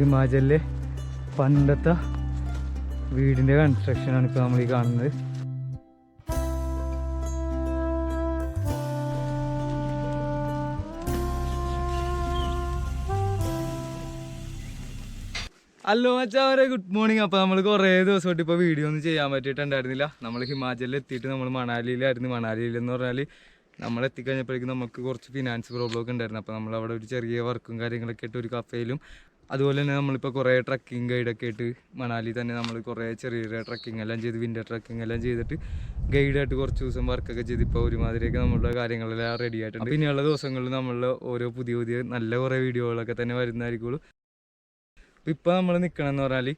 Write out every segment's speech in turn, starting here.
ഹിമാചലിലെ പണ്ടത്തെ വീടിന്റെ കൺസ്ട്രക്ഷനാണ് ഇപ്പോൾ നമ്മൾ ഈ കാണുന്നത്. ഹലോ മച്ചാവരെ ഗുഡ് മോർണിംഗ് അപ്പോൾ നമ്മൾ കുറേ ദിവസമായിട്ട് ഇപ്പോൾ വീഡിയോ ഒന്നും ചെയ്യാൻ പറ്റിയിട്ടുണ്ടായിരുന്നില്ല. നമ്മൾ ഹിമാചലിൽ എത്തിയിട്ട് നമ്മൾ മണാലിയിലായിരുന്നു. മണാലിയിൽ എന്ന് പറഞ്ഞാൽ നമ്മൾ എത്തിക്കഴിഞ്ഞപ്പോഴേക്കും നമുക്ക് കുറച്ച് ഫിനാൻസ് പ്രോബ്ലം ഒക്കെ ഉണ്ടായിരുന്നു. അപ്പോൾ നമ്മൾ അവിടെ ഒരു ചെറിയ വർക്കും കാര്യങ്ങളൊക്കെ ആയിട്ട് ഒരു കഫേയിലും അതുപോലെ തന്നെ നമ്മളിപ്പോൾ കുറേ ട്രക്കിംഗ് ഗൈഡൊക്കെ ആയിട്ട് മണാലി തന്നെ നമ്മൾ കുറേ ചെറിയ ചെറിയ ട്രക്കിംഗ് എല്ലാം ചെയ്ത് വിന്റർ ട്രക്കിംഗ് എല്ലാം ചെയ്തിട്ട് ഗൈഡായിട്ട് കുറച്ച് ദിവസം വർക്കൊക്കെ ചെയ്ത് ഇപ്പോൾ ഒരുമാതിരിയൊക്കെ നമ്മളുടെ കാര്യങ്ങളെല്ലാം റെഡി ആയിട്ടുണ്ട്. പിന്നെയുള്ള ദിവസങ്ങളിൽ നമ്മൾ ഓരോ പുതിയ പുതിയ നല്ല കുറേ വീഡിയോകളൊക്കെ തന്നെ വരുന്നതായിരിക്കുള്ളൂ. ഇപ്പോൾ നമ്മൾ നിൽക്കണമെന്ന് പറഞ്ഞാൽ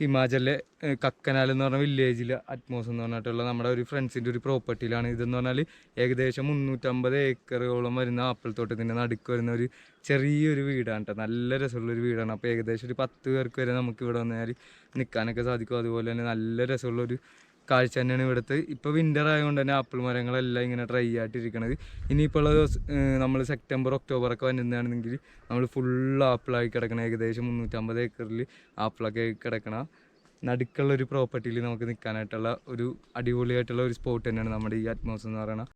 ഹിമാചലിലെ കക്കനാൽ എന്ന് പറഞ്ഞ വില്ലേജിൽ അറ്റ്മോസ് എന്ന് പറഞ്ഞിട്ടുള്ള നമ്മുടെ ഒരു ഫ്രണ്ട്സിന്റെ ഒരു പ്രോപ്പർട്ടിയിലാണ് ഇതെന്ന് പറഞ്ഞാൽ ഏകദേശം മുന്നൂറ്റമ്പത് ഏക്കറോളം വരുന്ന ആപ്പിൾ തോട്ടത്തിന്റെ നടുക്ക് വരുന്ന ഒരു ചെറിയൊരു വീടാണ് കേട്ടോ നല്ല രസമുള്ളൊരു വീടാണ്. അപ്പോൾ ഏകദേശം ഒരു പത്ത് പേർക്ക് വരെ നമുക്ക് ഇവിടെ വന്നാൽ നിൽക്കാനൊക്കെ സാധിക്കും. അതുപോലെ തന്നെ നല്ല രസമുള്ളൊരു കാഴ്ച തന്നെയാണ് ഇവിടുത്തെ. ഇപ്പോൾ വിന്റർ ആയതുകൊണ്ട് തന്നെ ആപ്പിൾ മരങ്ങളെല്ലാം ഇങ്ങനെ ഡ്രൈ ആയിട്ടിരിക്കണത്. ഇനിയിപ്പോൾ ഉള്ള നമ്മൾ സെപ്റ്റംബർ ഒക്ടോബർ ഒക്കെ വരുന്നതാണെങ്കിൽ നമ്മൾ ഫുൾ ആപ്പിളായി കിടക്കണം ഏകദേശം മുന്നൂറ്റമ്പത് ഏക്കറിൽ ആപ്പിളൊക്കെ കിടക്കണം നടുക്കുള്ള ഒരു പ്രോപ്പർട്ടിയിൽ നമുക്ക് നിൽക്കാനായിട്ടുള്ള ഒരു അടിപൊളിയായിട്ടുള്ള ഒരു സ്പോട്ട് തന്നെയാണ് നമ്മുടെ ഈ അറ്റ്മോസ് എന്ന് പറയുന്നത്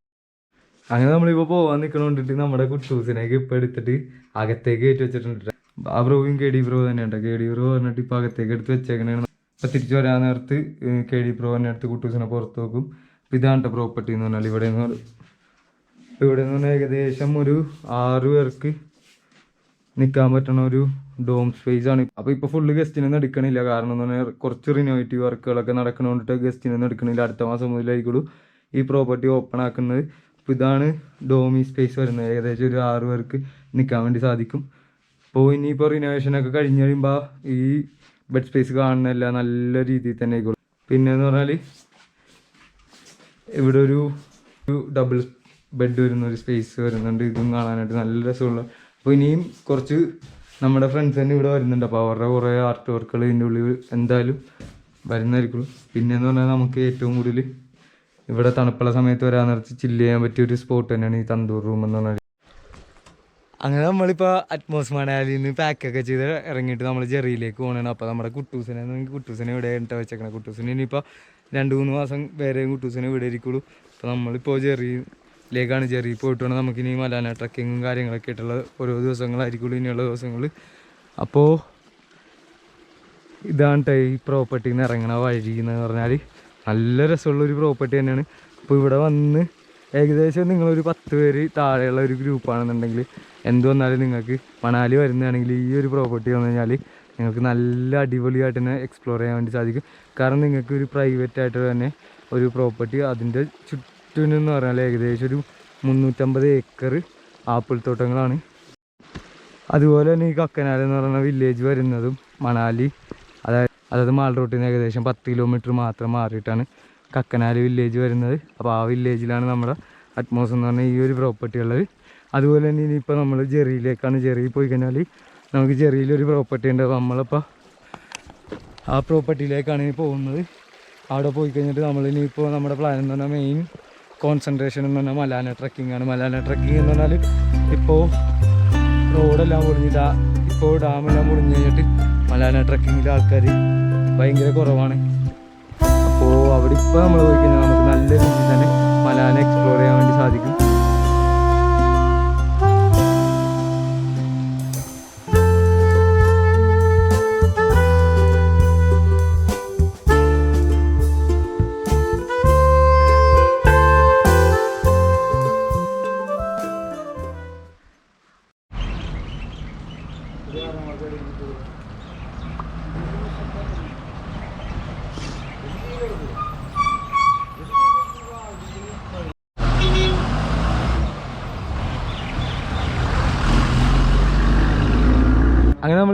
അങ്ങനെ നമ്മളിപ്പോൾ പോകാൻ നിൽക്കണോണ്ടിട്ട് നമ്മുടെ കുട്ടൂസിനേക്ക് ഇപ്പം എടുത്തിട്ട് അകത്തേക്ക് കയറ്റി വെച്ചിട്ടുണ്ട്. ആ ബ്രോയും കെ ഡി ബ്രോ തന്നെയുണ്ട്. കെ ഡി ബ്രോ പറഞ്ഞിട്ട് ഇപ്പം അകത്തേക്ക് എടുത്ത് വെച്ചേക്കണേണ് അപ്പം തിരിച്ചു വരാൻ നേരത്ത് കെ ഡി പ്രോ തന്നെ അടുത്ത് കുട്ടൂസിനെ പുറത്ത് വെക്കും. ഇപ്പം ഇതാണ് പ്രോപ്പർട്ടി എന്ന് പറഞ്ഞാൽ ഇവിടെ നിന്ന് ഇവിടെ നിന്ന് ഏകദേശം ഒരു ആറ് പേർക്ക് നിൽക്കാൻ പറ്റണ ഒരു ഡോം സ്പേസ് ആണ്. അപ്പോൾ ഇപ്പോൾ ഫുള്ള് ഗസ്റ്റിനൊന്നും എടുക്കണില്ല. കാരണം എന്ന് പറഞ്ഞാൽ കുറച്ച് റിനോവേറ്റീവ് വർക്കുകളൊക്കെ നടക്കണോണ്ടിട്ട് ഗസ്റ്റിനൊന്നും എടുക്കണില്ല. അടുത്ത മാസം മുതലായിക്കോളൂ ഈ പ്രോപ്പർട്ടി ഓപ്പൺ ആക്കുന്നത്. അപ്പോൾ ഇതാണ് ഡോമി സ്പേസ് വരുന്നത്. ഏകദേശം ഒരു ആറ് പേർക്ക് നിൽക്കാൻ വേണ്ടി സാധിക്കും. അപ്പോൾ ഇനിയിപ്പോൾ റിനോവേഷനൊക്കെ കഴിഞ്ഞ് കഴിയുമ്പോൾ ഈ ബെഡ് സ്പേസ് കാണുന്നില്ല നല്ല രീതിയിൽ തന്നെ ആയിക്കോളും. പിന്നെ എന്ന് പറഞ്ഞാൽ ഇവിടെ ഒരു ഡബിൾ ബെഡ് വരുന്ന ഒരു സ്പേസ് വരുന്നുണ്ട്. ഇതും കാണാനായിട്ട് നല്ല രസമുള്ള അപ്പോൾ ഇനിയും കുറച്ച് നമ്മുടെ ഫ്രണ്ട്സ് തന്നെ ഇവിടെ വരുന്നുണ്ട്. അപ്പോൾ അവരുടെ കുറേ ആർട്ട് വർക്കുകൾ ഇതിന്റെ ഉള്ളിൽ എന്തായാലും വരുന്നതായിരിക്കും. പിന്നെ എന്ന് പറഞ്ഞാൽ നമുക്ക് ഏറ്റവും കൂടുതൽ ഇവിടെ തണുപ്പുള്ള സമയത്ത് വരാൻ നിർത്തി ചില്ല് ചെയ്യാൻ പറ്റിയ ഒരു സ്പോട്ട് തന്നെയാണ് ഈ തന്തൂർ റൂം എന്ന് പറഞ്ഞാൽ അങ്ങനെ നമ്മളിപ്പോൾ അറ്റ്മോസ് മണാലിയിൽ നിന്ന് പാക്കൊക്കെ ചെയ്ത് ഇറങ്ങിയിട്ട് നമ്മൾ ജെറിയിലേക്ക് പോകണം അപ്പോൾ നമ്മുടെ കുട്ടൂസിനെ കുട്ടൂസിനെ ഇവിടെ ഇട്ട് വെച്ചേക്കണം? കുട്ടൂസിന് ഇനിയിപ്പോൾ രണ്ട് മൂന്ന് മാസം വേറെയും കുട്ടൂസിനെ ഇവിടെ ഇരിക്കുള്ളൂ. അപ്പോൾ നമ്മളിപ്പോൾ ജെറിയിലേക്കാണ് ജെറി പോയിട്ട് വേണം നമുക്കിനി മലാന ട്രക്കിങ്ങും കാര്യങ്ങളൊക്കെ ആയിട്ടുള്ള ഓരോ ദിവസങ്ങളായിരിക്കുള്ളൂ ഇനിയുള്ള ദിവസങ്ങൾ അപ്പോൾ ഇതാണ് ഈ പ്രോപ്പർട്ടിയിൽ നിന്ന് ഇറങ്ങണ വഴി എന്ന് പറഞ്ഞാൽ നല്ല രസമുള്ള ഒരു പ്രോപ്പർട്ടി തന്നെയാണ്. അപ്പോൾ ഇവിടെ വന്ന് ഏകദേശം നിങ്ങളൊരു പത്ത് പേര് താഴെയുള്ള ഒരു ഗ്രൂപ്പാണെന്നുണ്ടെങ്കിൽ എന്ത് വന്നാലും നിങ്ങൾക്ക് മണാലി വരുന്നതാണെങ്കിൽ ഈ ഒരു പ്രോപ്പർട്ടി വന്നു കഴിഞ്ഞാൽ നിങ്ങൾക്ക് നല്ല അടിപൊളിയായിട്ട് തന്നെ എക്സ്പ്ലോർ ചെയ്യാൻ വേണ്ടി സാധിക്കും. കാരണം നിങ്ങൾക്ക് ഒരു പ്രൈവറ്റ് ആയിട്ട് തന്നെ ഒരു പ്രോപ്പർട്ടി അതിന്റെ ചുറ്റിനെന്ന് പറഞ്ഞാൽ ഏകദേശം ഒരു മുന്നൂറ്റമ്പത് ഏക്കർ ആപ്പിൾ തോട്ടങ്ങളാണ് അതുപോലെ തന്നെ ഈ കക്കനാട് എന്ന് പറയുന്ന വില്ലേജ് വരുന്നതും മണാലി അതായത് അതായത് മാൾ റൂട്ടിൽ നിന്ന് ഏകദേശം പത്ത് കിലോമീറ്റർ മാത്രം മാറിയിട്ടാണ് കക്കനാൽ വില്ലേജ് വരുന്നത്. അപ്പോൾ ആ വില്ലേജിലാണ് നമ്മുടെ അറ്റ്മോസ് എന്ന് പറഞ്ഞ ഈ ഒരു പ്രോപ്പർട്ടി ഉള്ളത്. അതുപോലെ തന്നെ ഇനിയിപ്പോൾ നമ്മൾ ജെറിയിലേക്കാണ് ജെറി പോയി കഴിഞ്ഞാൽ നമുക്ക് ജെറിയിലൊരു പ്രോപ്പർട്ടി ഉണ്ട്. നമ്മളിപ്പോൾ ആ പ്രോപ്പർട്ടിയിലേക്കാണ് ഇനി പോകുന്നത്. അവിടെ പോയി കഴിഞ്ഞിട്ട് നമ്മൾ ഇനിയിപ്പോൾ നമ്മുടെ പ്ലാൻ എന്ന് പറഞ്ഞാൽ മെയിൻ കോൺസെൻട്രേഷൻ എന്ന് പറഞ്ഞാൽ മലാന ട്രക്കിംഗ് ആണ്. മലാന ട്രക്കിംഗ് എന്ന് പറഞ്ഞാൽ ഇപ്പോൾ റോഡെല്ലാം പൊളിഞ്ഞ് ഡാ ഇപ്പോൾ ഡാമെല്ലാം പൊളിഞ്ഞ് കഴിഞ്ഞിട്ട് മലാന ട്രക്കിങ്ങിന്റെ ആൾക്കാർ ഭയങ്കര കുറവാണ്. അപ്പോൾ അവിടെ ഇപ്പോൾ നമ്മൾ പോയി കഴിഞ്ഞാൽ നമുക്ക് നല്ല രീതിയിൽ തന്നെ മലാന എക്സ്പ്ലോർ ചെയ്യാൻ വേണ്ടി സാധിക്കും. അങ്ങനെ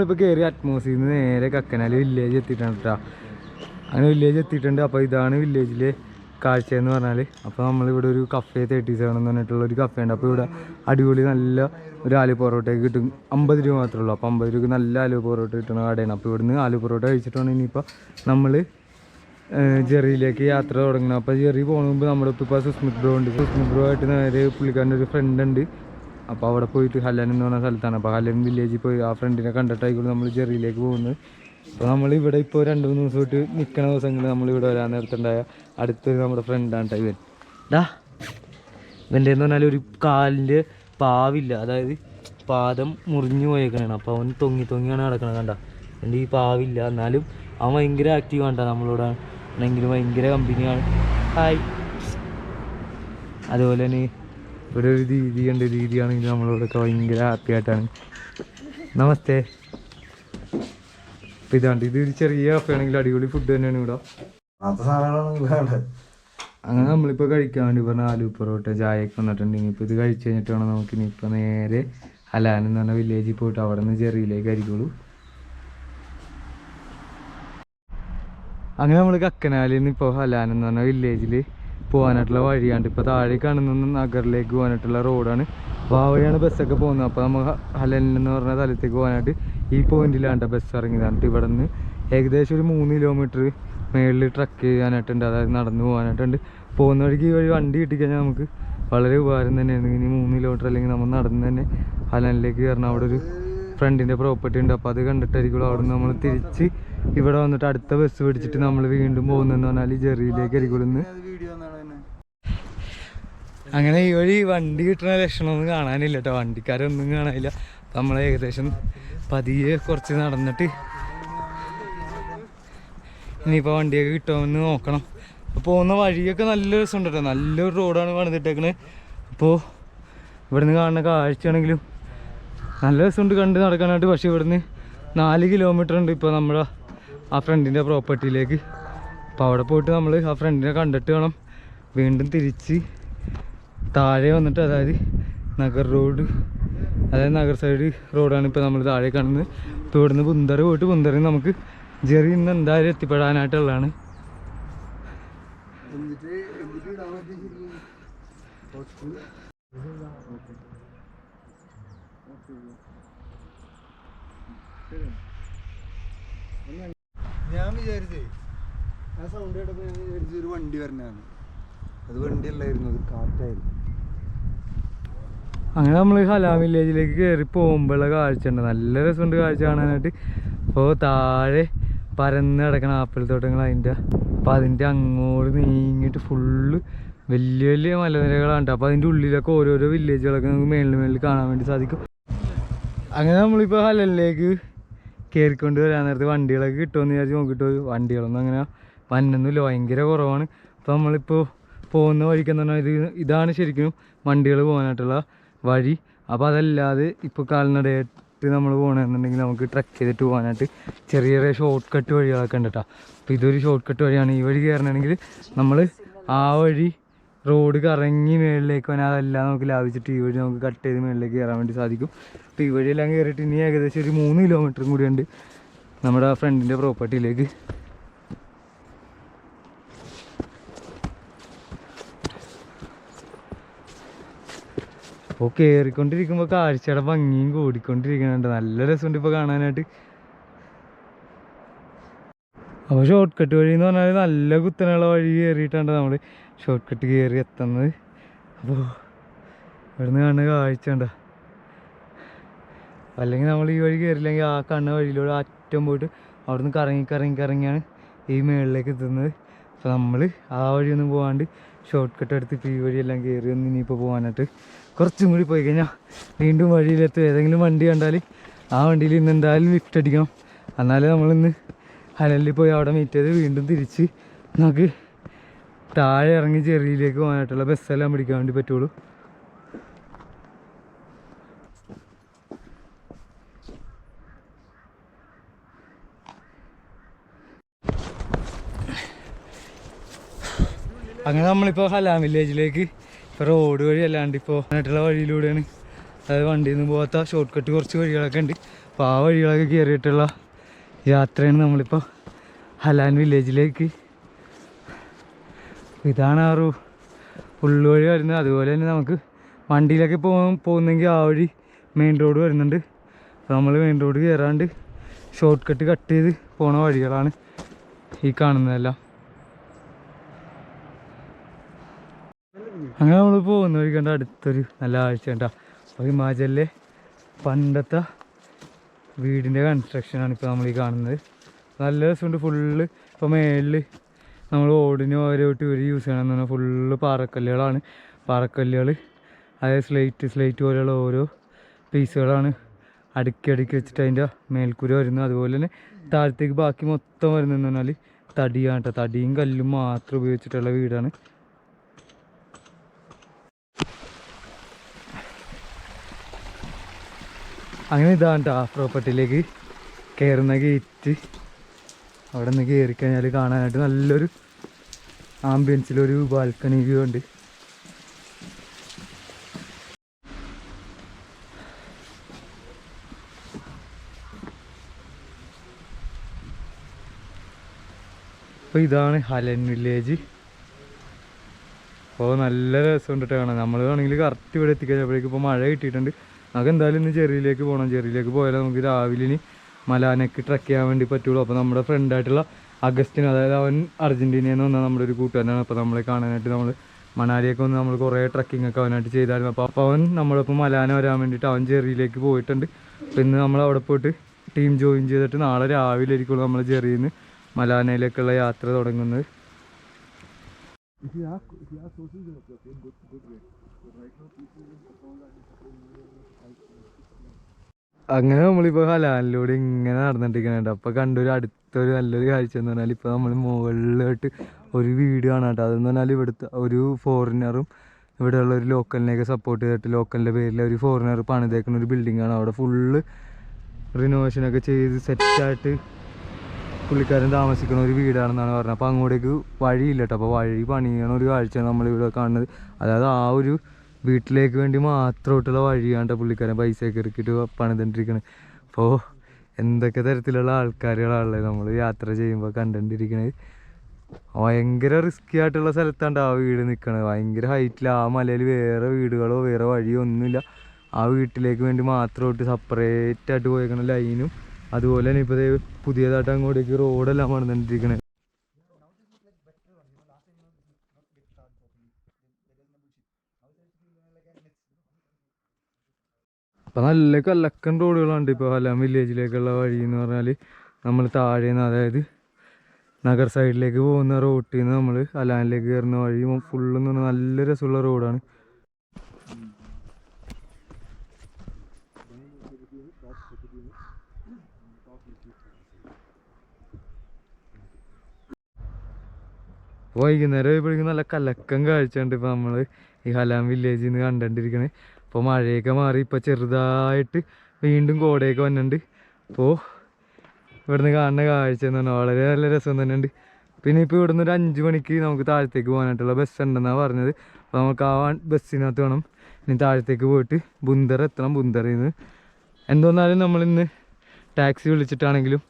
നമ്മളിപ്പോൾ കയറി അറ്റ്മോസ്ഫിയർ നേരെ കക്കനാൽ വില്ലേജ് എത്തിയിട്ടുണ്ട് കേട്ടോ അങ്ങനെ വില്ലേജ് എത്തിയിട്ടുണ്ട്. അപ്പോൾ ഇതാണ് വില്ലേജിലെ കാഴ്ച എന്ന് പറഞ്ഞാൽ അപ്പോൾ നമ്മളിവിടെ ഒരു കഫേ തേർട്ടി സെവൻ എന്ന് പറഞ്ഞിട്ടുള്ള ഒരു കഫേ ഉണ്ട്. അപ്പോൾ ഇവിടെ അടിപൊളി നല്ല ഒരു ആലു പൊറോട്ടയൊക്കെ കിട്ടും. അമ്പത് രൂപ മാത്രമേ ഉള്ളൂ. അപ്പോൾ അമ്പത് രൂപയ്ക്ക് നല്ല ആലു പൊറോട്ട കിട്ടുന്ന കടയാണ്. അപ്പോൾ ഇവിടുന്ന് ആലു പൊറോട്ട കഴിച്ചിട്ടാണ് ഇനിയിപ്പോൾ നമ്മൾ ജെറിയിലേക്ക് യാത്ര തുടങ്ങണം അപ്പോൾ ജെറി പോകുന്ന മുമ്പ് നമ്മുടെ ഇപ്പോൾ സുസ്മിത് ബ്രോ ഉണ്ട് സുസ്മിത് ബ്രോ ആയിട്ട് നേരെ പുള്ളിക്കാരന്റെ ഒരു ഫ്രണ്ട് ഉണ്ട്. അപ്പോൾ അവിടെ പോയിട്ട് ഹലൻ എന്ന് പറഞ്ഞ സ്ഥലത്താണ്. അപ്പോൾ ഹലൻ വില്ലേജിൽ പോയി. ആ ഫ്രണ്ടിനെ കണ്ടിട്ടായിക്കോളും നമ്മൾ ജെറിയിലേക്ക് പോകുന്നത്. അപ്പോൾ നമ്മൾ ഇവിടെ ഇപ്പോൾ രണ്ട് മൂന്ന് ദിവസമായിട്ട് നിൽക്കണ ദിവസങ്ങളിൽ നമ്മൾ ഇവിടെ വരാൻ നേരത്തുണ്ടായ അടുത്തൊരു നമ്മുടെ ഫ്രണ്ടാണ് ഇവൻ. ഡാ ഇവന്റെ എന്ന് പറഞ്ഞാൽ ഒരു കാലിന്റെ പാവില്ല. അതായത് പാദം മുറിഞ്ഞു പോയേക്കണാണ്. അപ്പോൾ അവൻ തൊങ്ങി തൊങ്ങിയാണ് നടക്കണത് കണ്ട. എന്റെ ഈ പാവില്ല. എന്നാലും അവൻ ഭയങ്കര ആക്റ്റീവ് കണ്ട നമ്മളോട്. ആണെങ്കിലും ഭയങ്കര കമ്പനിയാണ് ഹായ് അതുപോലെ തന്നെ ഇവിടെ ഒരു ദീദി ഉണ്ട് രീതിയാണെങ്കിൽ നമ്മളിവിടെയൊക്കെ നമ്മളോടൊക്കെ ഭയങ്കര ഹാപ്പി ആയിട്ടാണ്. നമസ്തേ. അപ്പം ഇതാണ്ട് ഇത് ഒരു ചെറിയ കഫയാണെങ്കിൽ അടിപൊളി ഫുഡ് തന്നെയാണ് ഇവിടെ. അങ്ങനെ നമ്മളിപ്പോൾ കഴിക്കാൻ വേണ്ടി പറഞ്ഞ ആലു പൊറോട്ട ചായയൊക്കെ വന്നിട്ടുണ്ടെങ്കിൽ ഇപ്പൊ ഇത് കഴിച്ചു കഴിഞ്ഞിട്ട് വേണം നമുക്ക് ഇനിയിപ്പോൾ നേരെ ഹലാൻ എന്ന് പറഞ്ഞ വില്ലേജിൽ പോയിട്ട് അവിടെ നിന്ന് ചെറിയിലേക്ക് ആയിരിക്കുള്ളൂ അങ്ങനെ നമ്മൾ കക്കനാലിൽ നിന്ന് ഇപ്പോൾ ഹലാൻ എന്ന് പറഞ്ഞ വില്ലേജിൽ പോകാനായിട്ടുള്ള വഴിയാണ് ഇപ്പോൾ താഴെ കാണുന്ന നഗറിലേക്ക് പോകാനായിട്ടുള്ള റോഡാണ്. അപ്പോൾ ആ വഴിയാണ് ബസ്സൊക്കെ പോകുന്നത്. അപ്പോൾ നമ്മൾ ഹലനിൽ പറഞ്ഞ സ്ഥലത്തേക്ക് പോകാനായിട്ട് ഈ പോയിന്റിലാണ് ബസ് ഇറങ്ങിയതാണ് ഇവിടെ നിന്ന് ഏകദേശം ഒരു മൂന്ന് കിലോമീറ്റർ മേളിൽ ട്രക്ക് ചെയ്യാനായിട്ടുണ്ട്. അതായത് നടന്നു പോകാനായിട്ടുണ്ട് പോകുന്ന വഴിക്ക് ഈ വഴി വണ്ടി കിട്ടിക്കഴിഞ്ഞാൽ നമുക്ക് വളരെ ഉപകാരം തന്നെയാണ്. ഇനി മൂന്ന് കിലോമീറ്റർ അല്ലെങ്കിൽ നമ്മൾ നടന്ന് തന്നെ ഹലനിലേക്ക് കയറണം. അവിടെ ഒരു ഫ്രണ്ടിന്റെ പ്രോപ്പർട്ടി ഉണ്ട്. അപ്പോൾ അത് കണ്ടിട്ടായിരിക്കും അവിടെ നമ്മൾ തിരിച്ച് ഇവിടെ വന്നിട്ട് അടുത്ത ബസ് പിടിച്ചിട്ട് നമ്മൾ വീണ്ടും പോകുന്നതെന്ന് പറഞ്ഞാൽ ജെറിയിലേക്ക് ആയിരിക്കും ഇന്ന് അങ്ങനെ ഈ വഴി വണ്ടി കിട്ടുന്ന ലക്ഷണമൊന്നും കാണാനില്ല കേട്ടോ വണ്ടിക്കാരൊന്നും കാണാനില്ല. നമ്മൾ ഏകദേശം പതിയെ കുറച്ച് നടന്നിട്ട് ഇനിയിപ്പോൾ വണ്ടിയൊക്കെ കിട്ടുമെന്ന് നോക്കണം. പോകുന്ന വഴിയൊക്കെ നല്ല രസമുണ്ട് കേട്ടോ നല്ലൊരു റോഡാണ് പണിതിട്ടേക്കണത് അപ്പോൾ ഇവിടുന്ന് കാണുന്ന കാഴ്ചയാണെങ്കിലും നല്ല രസമുണ്ട് കണ്ട് നടക്കാനായിട്ട്. പക്ഷേ ഇവിടുന്ന് നാല് കിലോമീറ്റർ ഉണ്ട് ഇപ്പോൾ നമ്മുടെ ആ ഫ്രണ്ടിന്റെ പ്രോപ്പർട്ടിയിലേക്ക് അപ്പോൾ അവിടെ പോയിട്ട് നമ്മൾ ആ ഫ്രണ്ടിനെ കണ്ടിട്ട് വേണം വീണ്ടും തിരിച്ച് താഴെ വന്നിട്ട് അതായത് നഗർ റോഡ് അതായത് നഗർ സൈഡ് റോഡാണ് ഇപ്പോൾ നമ്മൾ താഴെ കാണുന്നത്. ഇപ്പോൾ ഇവിടുന്ന് ബുന്തറ് പോയിട്ട് ബുന്തറിൽ നമുക്ക് ജെറി ഇന്ന് എന്തായാലും എത്തിപ്പെടാനായിട്ടുള്ളതാണ്. ഞാൻ വിചാരിച്ചേ ആ സൗണ്ട് കേട്ടപ്പോ ഞാൻ വിചാരിച്ചു ഒരു വണ്ടി വരണതാണ്. അത് വണ്ടി അല്ലായിരുന്നു അത് കാറ്റായിരുന്നു. അങ്ങനെ നമ്മൾ ഹലാം വില്ലേജിലേക്ക് കയറി പോകുമ്പോഴുള്ള കാഴ്ച ഉണ്ട്. നല്ല രസമുണ്ട് കാഴ്ച കാണാനായിട്ട്. അപ്പോൾ താഴെ പരന്ന് കിടക്കണ ആപ്പിൾ തോട്ടങ്ങൾ അതിന്റെ. അപ്പോൾ അതിന്റെ അങ്ങോട്ട് നീങ്ങിയിട്ട് ഫുള്ള് വലിയ വലിയ മലനിരകളാണ്. അപ്പോൾ അതിന്റെ ഉള്ളിലൊക്കെ ഓരോരോ വില്ലേജുകളൊക്കെ നമുക്ക് മേളിൽ മേളിൽ കാണാൻ വേണ്ടി സാധിക്കും. അങ്ങനെ നമ്മളിപ്പോൾ ഹലലിലേക്ക് കയറിക്കൊണ്ട് വരാൻ നേരത്ത് വണ്ടികളൊക്കെ കിട്ടുമെന്ന് വിചാരിച്ച് നോക്കിയിട്ട് വണ്ടികളൊന്നും അങ്ങനെ വന്നൊന്നുമില്ല. ഭയങ്കര കുറവാണ്. അപ്പോൾ നമ്മളിപ്പോൾ പോകുന്ന വഴിക്കെന്ന് പറഞ്ഞാൽ ഇത് ഇതാണ് ശരിക്കും വണ്ടികൾ പോകാനായിട്ടുള്ള വഴി. അപ്പോൾ അതല്ലാതെ ഇപ്പോൾ കാൽനടയായിട്ട് നമ്മൾ പോകണമെന്നുണ്ടെങ്കിൽ നമുക്ക് ട്രക്ക് ചെയ്തിട്ട് പോകാനായിട്ട് ചെറിയ ചെറിയ ഷോർട്ട് കട്ട് വഴികളൊക്കെ ഉണ്ട് കേട്ടോ അപ്പോൾ ഇതൊരു ഷോർട്ട് കട്ട് വഴിയാണ്. ഈ വഴി കയറണമെങ്കിൽ നമ്മൾ ആ വഴി റോഡ് കറങ്ങി മേളിലേക്ക് പോകാൻ അതെല്ലാം നമുക്ക് ലാഭിച്ചിട്ട് ഈ വഴി നമുക്ക് കട്ട് ചെയ്ത് മേളിലേക്ക് കയറാൻ വേണ്ടി സാധിക്കും. അപ്പോൾ ഈ വഴിയെല്ലാം കയറിയിട്ട് ഇനി ഏകദേശം ഒരു മൂന്ന് കിലോമീറ്ററും കൂടിയുണ്ട് നമ്മുടെ ഫ്രണ്ടിന്റെ പ്രോപ്പർട്ടിയിലേക്ക് അപ്പോൾ കയറിക്കൊണ്ടിരിക്കുമ്പോൾ കാഴ്ചയുടെ ഭംഗിയും കൂടിക്കൊണ്ടിരിക്കുന്നുണ്ട്. നല്ല രസമുണ്ട് ഇപ്പോൾ കാണാനായിട്ട്. അപ്പോൾ ഷോർട്ട് കട്ട് വഴി എന്ന് പറഞ്ഞാൽ നല്ല കുത്തനുള്ള വഴി കയറിയിട്ടാണ് നമ്മൾ ഷോർട്ട് കട്ട് കയറി എത്തുന്നത്. അപ്പോൾ ഇവിടുന്ന് കാണുന്ന കാഴ്ച ഉണ്ടോ അല്ലെങ്കിൽ നമ്മൾ ഈ വഴി കയറില്ലെങ്കിൽ ആ കണ്ണ വഴിയിലൂടെ അറ്റം പോയിട്ട് അവിടുന്ന് കറങ്ങി കറങ്ങി കറങ്ങിയാണ് ഈ മേളിലേക്ക് എത്തുന്നത്. അപ്പോൾ നമ്മൾ ആ വഴിയൊന്നും പോകാണ്ട് ഷോർട്ട് കട്ട് എടുത്ത് ഈ വഴിയെല്ലാം കയറി ഒന്ന് ഇനിയിപ്പോൾ പോകാനായിട്ട് കുറച്ചും കൂടി പോയി കഴിഞ്ഞാൽ വീണ്ടും വഴിയിലെത്തും. ഏതെങ്കിലും വണ്ടി കണ്ടാൽ ആ വണ്ടിയിൽ ഇന്ന് എന്തായാലും ലിഫ്റ്റ് അടിക്കണം. എന്നാലേ നമ്മളിന്ന് ഹനലിൽ പോയി അവിടെ മീറ്റ് ചെയ്ത് വീണ്ടും തിരിച്ച് നമുക്ക് താഴെ ഇറങ്ങി ചെറിയിലേക്ക് പോകാനായിട്ടുള്ള ബസ്സെല്ലാം പിടിക്കാൻ വേണ്ടി പറ്റുള്ളൂ. അങ്ങനെ നമ്മളിപ്പോൾ ഹലാം വില്ലേജിലേക്ക് റോഡ് വഴി അല്ലാണ്ട് ഇപ്പോൾ ആയിട്ടുള്ള വഴിയിലൂടെയാണ്. അതായത് വണ്ടിയിൽ നിന്ന് പോകാത്ത ഷോർട്ട് കട്ട് കുറച്ച് വഴികളൊക്കെ ഉണ്ട്. അപ്പോൾ ആ വഴികളൊക്കെ കയറിയിട്ടുള്ള യാത്രയാണ് നമ്മളിപ്പോൾ ഹലാൻ വില്ലേജിലേക്ക് ഇതാണ് ആ റൂ ഉള്ളുവഴി വരുന്നത്. അതുപോലെ തന്നെ നമുക്ക് വണ്ടിയിലൊക്കെ പോകാൻ പോകുന്നെങ്കിൽ ആ വഴി മെയിൻ റോഡ് വരുന്നുണ്ട്. നമ്മൾ മെയിൻ റോഡ് കയറാണ്ട് ഷോർട്ട് കട്ട് കട്ട് ചെയ്ത് പോണ വഴികളാണ് ഈ കാണുന്നതെല്ലാം. അങ്ങനെ നമ്മൾ പോകുന്ന. വഴി കണ്ട അടുത്തൊരു നല്ല ആഴ്ച കണ്ട. അപ്പോൾ ഹിമാചലിലെ പണ്ടത്തെ വീടിന്റെ കൺസ്ട്രക്ഷനാണ് ഇപ്പോൾ നമ്മൾ ഈ കാണുന്നത്. നല്ല രസമുണ്ട്. ഫുള്ള് ഇപ്പോൾ മേളിൽ നമ്മൾ ഓടിന് ഓരോട്ട് ഒരു യൂസ് ചെയ്യണമെന്ന് പറഞ്ഞാൽ ഫുള്ള് പാറക്കല്ലുകളാണ്. പാറക്കല്ലുകൾ അതായത് സ്ലേറ്റ് സ്ലേറ്റ് പോലെയുള്ള ഓരോ പീസുകളാണ് അടുക്കി അടുക്കി വെച്ചിട്ട് അതിന്റെ മേൽക്കൂര വരുന്നത്. അതുപോലെ തന്നെ താഴത്തേക്ക് ബാക്കി മൊത്തം വരുന്നതെന്ന് പറഞ്ഞാൽ തടിയാണ് കേട്ടോ. തടിയും കല്ലും മാത്രം ഉപയോഗിച്ചിട്ടുള്ള വീടാണ്. അങ്ങനെ ഇതാണ് കേട്ടോ ആ പ്രോപ്പർട്ടിയിലേക്ക് കയറുന്ന ഗേറ്റ് അവിടെ നിന്ന് കയറി കഴിഞ്ഞാൽ കാണാനായിട്ട് നല്ലൊരു ആംബിയൻസിലൊരു ബാൽക്കണി വ്യൂ ഉണ്ട്. അപ്പോൾ ഇതാണ് ഹലൻ വില്ലേജ് അപ്പോൾ നല്ല രസമുണ്ട് കേട്ടോ നമ്മൾ വേണമെങ്കിൽ കറക്റ്റ് ഇവിടെ എത്തിക്കഴിഞ്ഞപ്പോഴേക്കും ഇപ്പോൾ മഴ കിട്ടിയിട്ടുണ്ട്. നമുക്ക് എന്തായാലും ഇന്ന് ചെറിയിലേക്ക് പോകണം ചെറിയിലേക്ക് പോയാലേ നമുക്ക് രാവിലെ ഇനി മലാനക്ക് ട്രക്ക് ചെയ്യാൻ വേണ്ടി പറ്റുള്ളൂ. അപ്പോൾ നമ്മുടെ ഫ്രണ്ടായിട്ടുള്ള അഗസ്റ്റിൻ അതായത് അവൻ അർജന്റീനയിൽ നിന്ന് വന്ന നമ്മുടെ ഒരു കൂട്ടുകാരനാണ്. അപ്പോൾ നമ്മളെ കാണാനായിട്ട് നമ്മൾ മണാലിയൊക്കെ വന്ന് നമ്മൾ കുറേ ട്രക്കിംഗ് ഒക്കെ അവനായിട്ട് ചെയ്തായിരുന്നു. അപ്പോൾ അപ്പോൾ അവൻ നമ്മളിപ്പോൾ മലാന വരാൻ വേണ്ടിയിട്ട് അവൻ ചെറിയിലേക്ക് പോയിട്ടുണ്ട്. അപ്പോൾ ഇന്ന് നമ്മൾ അവിടെ പോയിട്ട് ടീം ജോയിൻ ചെയ്തിട്ട് നാളെ രാവിലെ ആയിരിക്കുള്ളൂ നമ്മൾ ചെറിയിൽ നിന്ന് മലാനയിലേക്കുള്ള യാത്ര തുടങ്ങുന്നത്. അങ്ങനെ നമ്മളിപ്പോൾ ഹലാലിലൂടെ ഇങ്ങനെ നടന്നിട്ടിരിക്കുന്നുണ്ട് അപ്പോൾ കണ്ടൊരു അടുത്തൊരു നല്ലൊരു കാഴ്ച എന്ന് പറഞ്ഞാൽ ഇപ്പോൾ നമ്മൾ മുകളിലോട്ട് ഒരു വീട് കാണാം കേട്ടോ. അതെന്ന് പറഞ്ഞാൽ ഇവിടുത്തെ ഒരു ഫോറിനറും ഇവിടെയുള്ള ഒരു ലോക്കലിനെയൊക്കെ സപ്പോർട്ട് ചെയ്തിട്ട് ലോക്കലിന്റെ പേരിൽ ഒരു ഫോറിനർ പണിതേക്കുന്ന ഒരു ബിൽഡിംഗ് ആണ്. അവിടെ ഫുള്ള് റിനോവേഷനൊക്കെ ചെയ്ത് സെറ്റായിട്ട് പുള്ളിക്കാരൻ താമസിക്കുന്ന ഒരു വീടാണെന്നാണ് പറഞ്ഞത്. അപ്പോൾ അങ്ങോട്ടേക്ക് വഴിയില്ല കേട്ടോ. അപ്പോൾ വഴി പണിയണ ഒരു കാഴ്ചയാണ് നമ്മളിവിടെ കാണുന്നത്. അതായത് ആ ഒരു വീട്ടിലേക്ക് വേണ്ടി മാത്രമായിട്ടുള്ള വഴിയാണ്ട പുള്ളിക്കാരൻ പൈസയൊക്കെ ഇറക്കിയിട്ട് പണിതിട്ടിരിക്കണത് അപ്പോൾ എന്തൊക്കെ തരത്തിലുള്ള ആൾക്കാരുകളാണല്ലേ നമ്മൾ യാത്ര ചെയ്യുമ്പോൾ കണ്ടുകൊണ്ടിരിക്കണത് ഭയങ്കര റിസ്കി ആയിട്ടുള്ള സ്ഥലത്താണ് ആ വീട് നിൽക്കണത് ഭയങ്കര ഹൈറ്റിൽ ആ മലയിൽ വേറെ വീടുകളോ വേറെ വഴിയോ ഒന്നുമില്ല. ആ വീട്ടിലേക്ക് വേണ്ടി മാത്രമായിട്ട് സെപ്പറേറ്റ് ആയിട്ട് പോയേക്കണ ലൈനും അതുപോലെ തന്നെ ഇപ്പോൾ പുതിയതായിട്ട് അങ്ങോട്ടേക്ക് റോഡെല്ലാം പണിതിട്ടിരിക്കണേ. ഇപ്പം നല്ല കല്ലക്കൻ റോഡുകളുണ്ട് ഇപ്പോൾ ഹലാം വില്ലേജിലേക്കുള്ള വഴി എന്ന് പറഞ്ഞാൽ നമ്മൾ താഴെ നിന്ന് അതായത് നഗർ സൈഡിലേക്ക് പോകുന്ന റോട്ടിൽ നിന്ന് നമ്മൾ ഹലാനിലേക്ക് കയറുന്ന വഴി ഫുള്ളെന്ന് നല്ല രസമുള്ള റോഡാണ്. വൈകുന്നേരം ആയപ്പോഴേക്കും നല്ല കലക്കം കാഴ്ചയുണ്ട് ഇപ്പോൾ നമ്മൾ ഈ ഹലാം വില്ലേജിൽ നിന്ന് കണ്ടുകൊണ്ടിരിക്കണേ ഇപ്പോൾ മഴയൊക്കെ മാറി ഇപ്പോൾ ചെറുതായിട്ട് വീണ്ടും കോടയൊക്കെ വന്നിട്ടുണ്ട്. അപ്പോൾ ഇവിടുന്ന് കാണുന്ന കാഴ്ച എന്ന് പറഞ്ഞാൽ വളരെ നല്ല രസം തന്നെയുണ്ട്. പിന്നെ ഇപ്പോൾ ഇവിടുന്ന് ഒരു അഞ്ച് മണിക്ക് നമുക്ക് താഴത്തേക്ക് പോകാനായിട്ടുള്ള ബസ് ഉണ്ടെന്നാണ് പറഞ്ഞത്. അപ്പോൾ നമുക്ക് ആ ബസ്സിനകത്ത് വേണം. ഇനി താഴത്തേക്ക് പോയിട്ട് ബുന്ദർ എത്തണം. ബുന്തറിൽ നിന്ന് എന്തോന്നാലും നമ്മളിന്ന് ടാക്സി വിളിച്ചിട്ടാണെങ്കിലും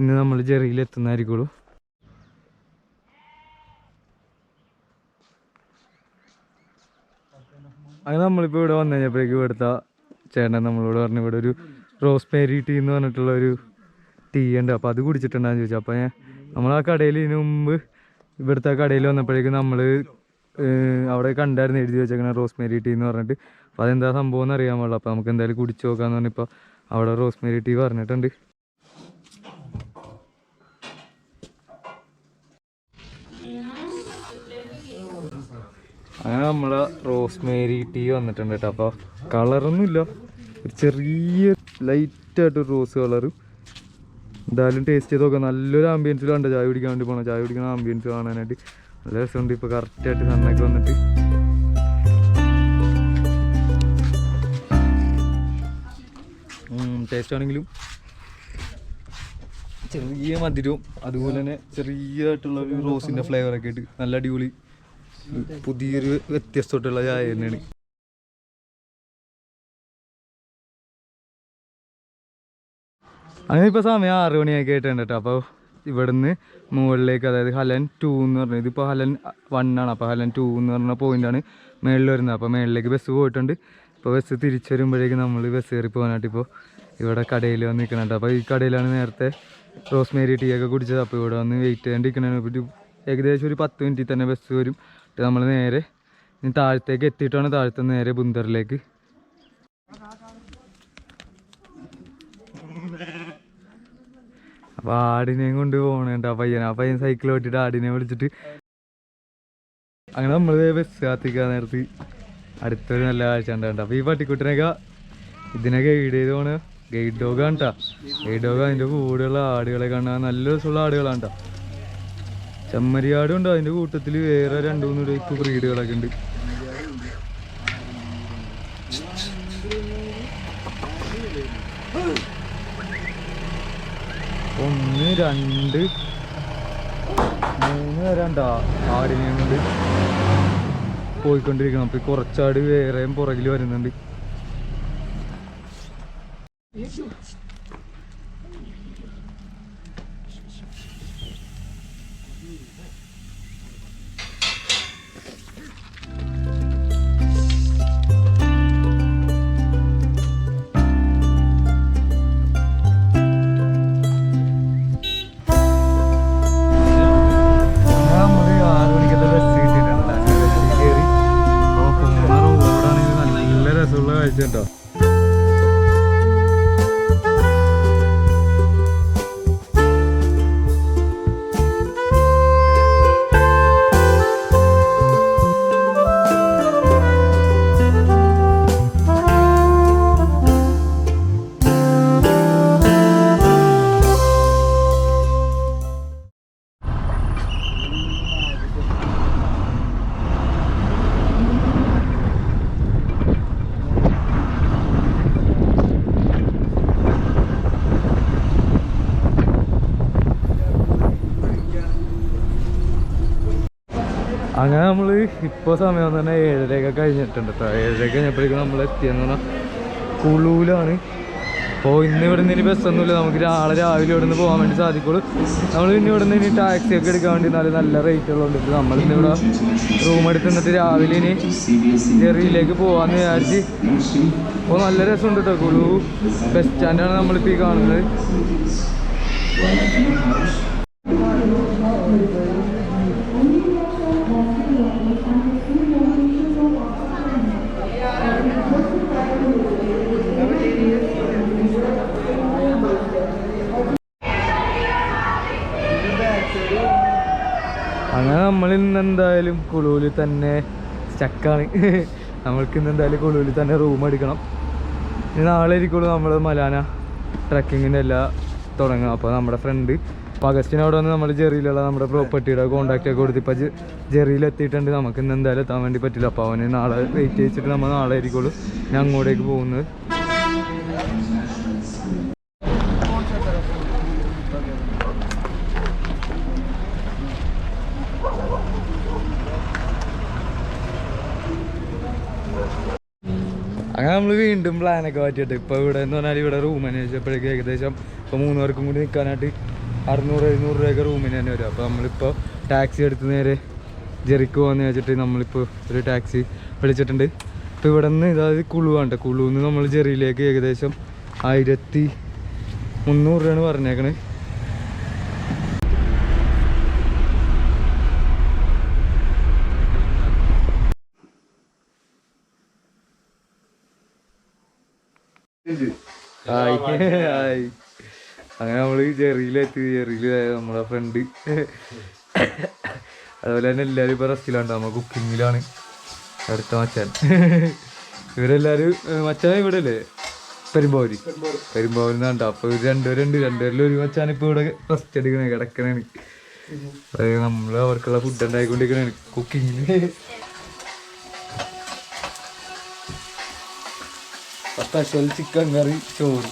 ഇന്ന് നമ്മൾ ജെറിയിൽ എത്തുന്നതായിരിക്കുള്ളൂ അങ്ങനെ നമ്മളിപ്പോൾ ഇവിടെ വന്നു കഴിഞ്ഞപ്പോഴേക്കും ഇവിടുത്തെ ചേട്ടൻ നമ്മളോട് പറഞ്ഞു ഇവിടെ ഒരു റോസ്മേരി ടീ എന്ന് പറഞ്ഞിട്ടുള്ള ഒരു ടീ ഉണ്ട്. അപ്പോൾ അത് കുടിച്ചിട്ടുണ്ടാന്ന് ചോദിച്ചു. അപ്പോൾ ഞാൻ നമ്മൾ ആ കടയിൽ ഇതിനു മുമ്പ് ഇവിടുത്തെ കടയിൽ വന്നപ്പോഴേക്കും നമ്മൾ അവിടെ കണ്ടായിരുന്നു എഴുതി വെച്ചേക്കണ റോസ്മേരി ടീ എന്ന് പറഞ്ഞിട്ട്. അപ്പോൾ അതെന്താ സംഭവം എന്ന് അറിയാൻ പാടില്ല. അപ്പോൾ നമുക്ക് എന്തായാലും കുടിച്ച് നോക്കാമെന്ന് പറഞ്ഞിപ്പോൾ അവിടെ റോസ്മേരി ടീ പറഞ്ഞിട്ടുണ്ട്. അങ്ങനെ നമ്മളെ റോസ്മേരി ടീ വന്നിട്ടുണ്ട് കേട്ടോ അപ്പോൾ കളറൊന്നുമില്ല. ഒരു ചെറിയ ലൈറ്റായിട്ട് റോസ് കളർ എന്തായാലും ടേസ്റ്റ് ചെയ്ത് നോക്കാം. നല്ലൊരു ആംബിയൻസിലുണ്ട് ചായ കുടിക്കാൻ വേണ്ടി പോകണം ചായ കുടിക്കുന്ന ആംബിയൻസ് കാണാനായിട്ട്. നല്ല രസമുണ്ട്. ഇപ്പോൾ കറക്റ്റായിട്ട് സണ്ണൊക്കെ വന്നിട്ട്. ടേസ്റ്റ് ആണെങ്കിലും ചെറിയ മധുരവും അതുപോലെ തന്നെ ചെറിയതായിട്ടുള്ള ഒരു റോസിന്റെ ഫ്ലേവറൊക്കെ ആയിട്ട് നല്ല അടിപൊളി പുതിയൊരു വ്യത്യസ്തമായിട്ടുള്ള ചായ തന്നെയാണ്. അങ്ങനെ ഇപ്പോൾ സമയം ആറ് മണിയൊക്കെ ആയിട്ടുണ്ട് കേട്ടോ. അപ്പോൾ ഇവിടുന്ന് മുകളിലേക്ക് അതായത് ഹലൻ ടു എന്ന് പറഞ്ഞത്. ഇതിപ്പോൾ ഹലൻ വൺ ആണ്. അപ്പോൾ ഹലൻ ടു എന്ന് പറഞ്ഞ പോയിന്റാണ് മേളിൽ വരുന്നത്. അപ്പോൾ മേളിലേക്ക് ബസ് പോയിട്ടുണ്ട്. ഇപ്പോൾ ബസ് തിരിച്ചു വരുമ്പോഴേക്കും നമ്മൾ ബസ് കയറി പോകാനായിട്ട് ഇപ്പോൾ ഇവിടെ കടയിൽ വന്ന് നിൽക്കുന്നുണ്ട്. അപ്പോൾ ഈ കടയിലാണ് നേരത്തെ റോസ്മേരി ടീ ഒക്കെ കുടിച്ചത്. അപ്പോൾ ഇവിടെ വന്ന് വെയിറ്റ് ചെയ്യേണ്ടിരിക്കണേ ഒരു ഏകദേശം ഒരു പത്ത് മിനിറ്റിൽ തന്നെ ബസ് വരും. നമ്മൾ നേരെ ഇനി താഴത്തേക്ക് എത്തിയിട്ടാണ് താഴത്തെ നേരെ ബുന്ദറിലേക്ക്. അപ്പൊ ആടിനെയും കൊണ്ട് പോണേണ്ട ആ പയ്യൻ. ആ പയ്യൻ സൈക്കിൾ ഓട്ടിട്ട് ആടിനെ വിളിച്ചിട്ട് അങ്ങനെ നമ്മൾ ബസ് കാത്തിക്കാൻ നേരത്ത്. അടുത്തൊരു നല്ല കാഴ്ച ഉണ്ടാകണ്ട അപ്പൊ ഈ പട്ടിക്കുട്ടിനൊക്കെ ഇതിനെ ഗൈഡ് ചെയ്ത് പോണ ഗൈഡ് ഡോഗ് ആണ്ടാ ഗൈഡ് ഡോഗ് അതിന്റെ കൂടെയുള്ള ആടുകളെ കാണാൻ നല്ല രസമുള്ള ആടുകളാണ്. ചെമ്മരിയാടും ഉണ്ട് അതിന്റെ കൂട്ടത്തിൽ വേറെ രണ്ടു മൂന്ന് ടൈപ്പ് ബ്രീഡുകളൊക്കെ ഉണ്ട്. ഒന്ന് രണ്ട് മൂന്ന് പേരുണ്ടാ ആടിനെയും കൊണ്ട് പോയിക്കൊണ്ടിരിക്കണം. അപ്പൊ കുറച്ചാട് വേറെയും പുറകിൽ വരുന്നുണ്ട്. അങ്ങനെ നമ്മൾ ഇപ്പോൾ സമയം തന്നെ ഏഴരയൊക്കെ കഴിഞ്ഞിട്ടുണ്ട് കേട്ടോ ഏഴരയൊക്കെ കഴിഞ്ഞപ്പോഴേക്കും നമ്മൾ എത്തിയെന്ന് പറഞ്ഞാൽ കുളൂലാണ്. അപ്പോൾ ഇന്ന് ഇവിടെ നിന്ന് ഇനി ബസ്സൊന്നുമില്ല നമുക്ക് നാളെ രാവിലെ ഇവിടെ നിന്ന് പോകാൻ വേണ്ടി സാധിക്കുള്ളൂ. നമ്മൾ പിന്നെ ഇവിടെ നിന്ന് ഇനി ടാക്സി ഒക്കെ എടുക്കാൻ വേണ്ടി നല്ല നല്ല റേറ്റ് ഉള്ളതുകൊണ്ട് നമ്മൾ ഇന്ന് ഇവിടെ റൂം എടുത്ത് നിന്നിട്ട് രാവിലെ ഇനി ചെറിയിലേക്ക് പോകാമെന്ന് വിചാരിച്ച്. അപ്പോൾ നല്ല രസമുണ്ട് കേട്ടോ കുളു. ബസ് സ്റ്റാൻഡാണ് നമ്മളിപ്പോൾ ഈ കാണുന്നത്. എന്തായാലും കുളൂരിൽ തന്നെ സ്റ്റക്കാണ് നമ്മൾക്ക് ഇന്ന് എന്തായാലും കുളൂരിൽ തന്നെ റൂം എടുക്കണം. ഇനി നാളെ ഇരിക്കുള്ളൂ നമ്മൾ മലാന ട്രക്കിങ്ങിന്റെ എല്ലാം തുടങ്ങുക. അപ്പോൾ നമ്മുടെ ഫ്രണ്ട് അപ്പോൾ അവിടെ വന്ന് നമ്മൾ ജെറിയിലുള്ള നമ്മുടെ പ്രോപ്പർട്ടിയുടെ കോൺടാക്റ്റ് ഒക്കെ കൊടുത്ത് ഇപ്പോൾ ജെറിയിൽ എത്തിയിട്ടുണ്ട് നമുക്ക് ഇന്ന് എന്തായാലും എത്താൻ വേണ്ടി പറ്റില്ല. അപ്പോൾ അവന് നാളെ വെയിറ്റ് ചെയ്തിട്ട് നമ്മൾ നാളെ ആയിരിക്കുള്ളൂ. ഞാൻ അങ്ങോട്ടേക്ക് പോകുന്നത് നമ്മൾ വീണ്ടും പ്ലാനൊക്കെ മാറ്റിയിട്ട്. ഇപ്പോൾ ഇവിടെ എന്ന് പറഞ്ഞാൽ ഇവിടെ റൂം അന്വേഷിച്ചപ്പോഴേക്കും ഏകദേശം ഇപ്പോൾ മൂന്ന് പേർക്കും കൂടി നിൽക്കാനായിട്ട് അറുന്നൂറ് എഴുന്നൂറ് രൂപയൊക്കെ റൂമിന് തന്നെ വരും. അപ്പോൾ നമ്മളിപ്പോൾ ടാക്സി എടുത്ത് നേരെ ജെറിക്ക് പോകാന്ന് വെച്ചിട്ട് നമ്മളിപ്പോൾ ഒരു ടാക്സി വിളിച്ചിട്ടുണ്ട്. ഇപ്പോൾ ഇവിടെ നിന്ന് ഇതായത് കുളുവാണ്ട് കുളുന്ന് നമ്മൾ ജെറിയിലേക്ക് ഏകദേശം ആയിരത്തി മുന്നൂറ് രൂപയാണ് പറഞ്ഞേക്കണേ. ഹായ് ഹായ് അങ്ങനെ നമ്മൾ ജെറിയിലെത്തി ജെറിയിൽ നമ്മളെ ഫ്രണ്ട് അതുപോലെ തന്നെ എല്ലാവരും ഇപ്പൊ റെസ്റ്റിലാണ് നമ്മൾ കുക്കിങ്ങിലാണ് അടുത്ത മച്ചാൻ. ഇവരെല്ലാരും ഏർ മച്ചാൻ ഇവിടെ അല്ലേ പെരുമ്പാവൂര്. പെരുമ്പാവൂരിൽ നിന്നാണ്ട് അപ്പൊ ഇവർ രണ്ടുപേരുണ്ട് രണ്ടുപേരിൽ ഒരു മച്ചാൻ ഇപ്പൊ ഇവിടെ റെസ്റ്റ് എടുക്കണേ കിടക്കണേ നമ്മൾ നമ്മൾ അവർക്കുള്ള ഫുഡ് ഉണ്ടായിക്കൊണ്ടിരിക്കണേ കുക്കിങ്ങിൽ സ്പെഷ്യൽ ചിക്കൻ കറി ചോറ്.